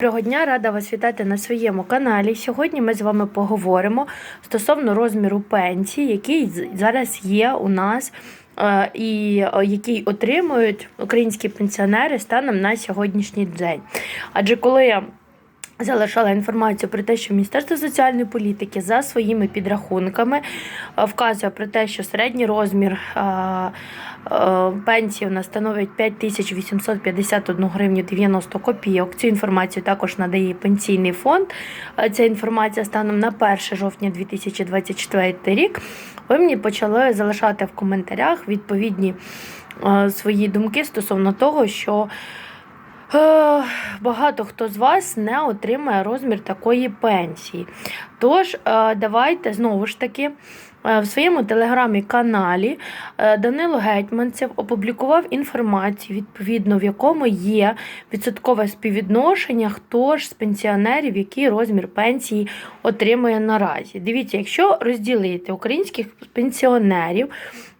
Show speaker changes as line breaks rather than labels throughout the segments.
Доброго дня, рада вас вітати на своєму каналі. Сьогодні ми з вами поговоримо стосовно розміру пенсії, який зараз є у нас. е, І е, який отримують українські пенсіонери станом на сьогоднішній день. Адже коли залишала інформацію про те, що Міністерство соціальної політики за своїми підрахунками е, вказує про те, що середній розмір е, е, пенсії у нас становить 5851 гривню 90 копійок. Цю інформацію також надає пенсійний фонд. Ця інформація станом на 1 жовтня 2024 рік. Ви мені почали залишати в коментарях відповідні свої думки стосовно того, що Багато хто з вас не отримає розмір такої пенсії. Тож, е, давайте знову ж таки. е, В своєму телеграмі-каналі е, Данило Гетьманцев опублікував інформацію, відповідно, в якому є відсоткове співвідношення, хто ж з пенсіонерів, який розмір пенсії отримує наразі. Дивіться, якщо розділити українських пенсіонерів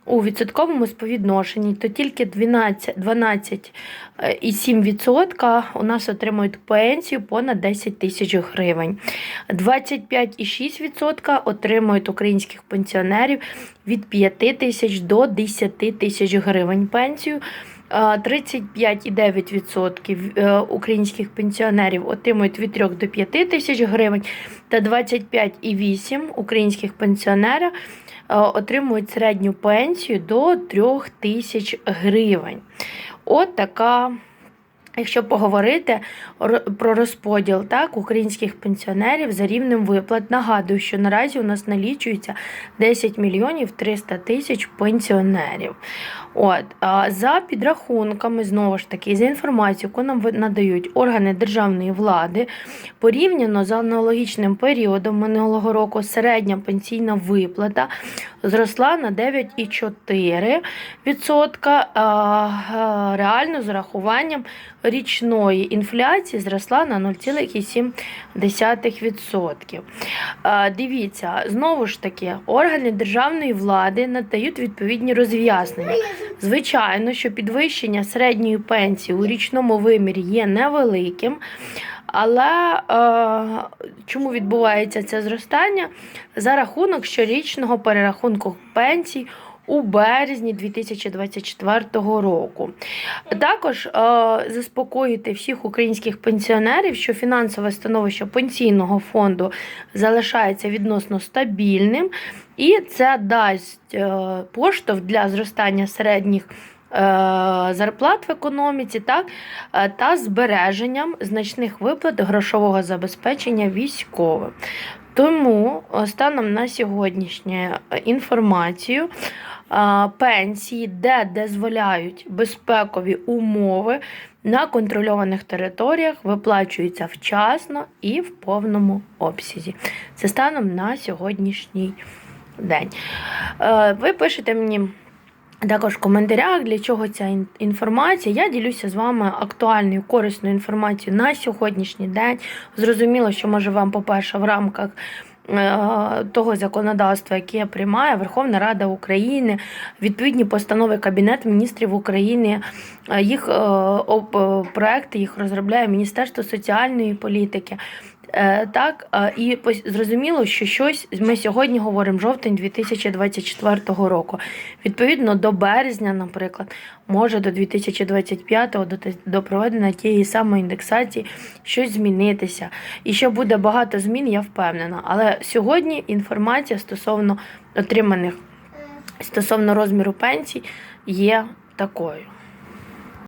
у відсотковому співвідношенні, то тільки 12, 12,7% у нас отримують пенсію понад 10 тисяч гривень. 25,6% отримують українських пенсіонерів від 5 тисяч до 10 тисяч гривень пенсію. А 35,9% е, українських пенсіонерів отримують від 3 до 5 тисяч гривень, та 25,8% українських пенсіонерів е, отримують середню пенсію до 3 тисяч гривень. От така. Якщо поговорити про розподіл так, українських пенсіонерів за рівнем виплат, нагадую, що наразі у нас налічується 10 мільйонів 300 тисяч пенсіонерів. От, за підрахунками, знову ж таки, за інформацією, яку нам надають органи державної влади, порівняно з аналогічним періодом минулого року середня пенсійна виплата зросла на 9,4%, а а, реально з урахуванням річної інфляції зросла на 0,7%. Дивіться, знову ж таки, органи державної влади надають відповідні роз'яснення. Звичайно, що підвищення середньої пенсії у річному вимірі є невеликим. Але е, чому відбувається це зростання? За рахунок щорічного перерахунку пенсій у березні 2024 року. Також е, заспокоїти всіх українських пенсіонерів, що фінансове становище пенсійного фонду залишається відносно стабільним, і це дасть е, поштовх для зростання середніх. Е, Зарплат в економіці, так, е, та збереженням значних виплат грошового забезпечення військовим. Тому е, станом на сьогоднішню інформацію пенсії, де дозволяють безпекові умови на контрольованих територіях, виплачуються вчасно і в повному обсязі. Це станом на сьогоднішній день. Ви пишете мені. Також в коментарях, для чого ця інформація. Я ділюся з вами актуальною корисною інформацією на сьогоднішній день. Зрозуміло, що може вам, по-перше, в рамках е, того законодавства, яке приймає Верховна Рада України, відповідні постанови Кабінету міністрів України, е, їх е, проекти їх розробляє Міністерство соціальної політики. Е, Так, і зрозуміло, що щось ми сьогодні говоримо жовтень 2024 року. Відповідно, до березня, наприклад, може до 2025 до, до проведення тієї самої індексації щось змінитися. І що буде багато змін, я впевнена. Але сьогодні інформація стосовно отриманих стосовно розміру пенсій є такою.